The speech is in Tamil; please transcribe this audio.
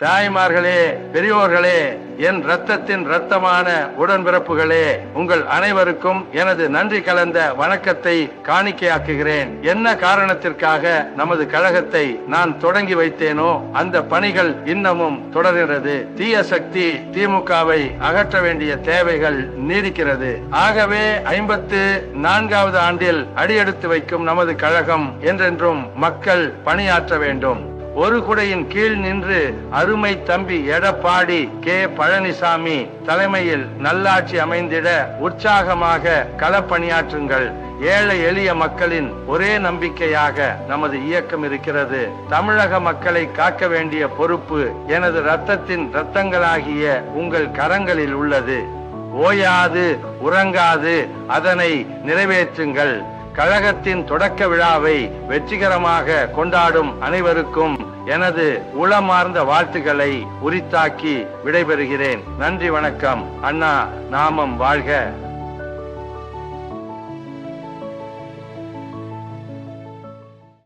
தாய்மார்களே பெரியோர்களே என் ரத்தத்தின் ரத்தமான உடன்பிறப்புகளே உங்கள் அனைவருக்கும் எனது நன்றி கலந்த வணக்கத்தை காணிக்கையாக்குகிறேன். என்ன காரணத்திற்காக நமது கழகத்தை நான் தொடங்கி வைத்தேனோ அந்த பணிகள் இன்னமும் தொடர்கிறது. தீய சக்தி திமுகவை அகற்ற வேண்டிய தேவைகள் நீடிக்கிறது. ஆகவே ஐம்பத்து நான்காவது ஆண்டில் அடியெடுத்து வைக்கும் நமது கழகம் என்றென்றும் மக்கள் பணியாற்ற வேண்டும். ஒரு குடையின் கீழ் நின்று அருமை தம்பி எடப்பாடி கே. பழனிசாமி தலைமையில் நல்லாட்சி அமைந்திட உற்சாகமாக களப்பணியாற்றுங்கள். ஏழை எளிய மக்களின் ஒரே நம்பிக்கையாக நமது இயக்கம் இருக்கிறது. தமிழக மக்களை காக்க வேண்டிய பொறுப்பு எனது ரத்தத்தின் ரத்தங்களாகிய உங்கள் கரங்களில் உள்ளது. ஓயாது உறங்காது அதனை நிறைவேற்றுங்கள். கழகத்தின் தொடக்க விழாவை வெற்றிகரமாக கொண்டாடும் அனைவருக்கும் எனது உளமார்ந்த வாழ்த்துக்களை உரித்தாக்கி விடைபெறுகிறேன். நன்றி வணக்கம். அண்ணா நாமம் வாழ்க.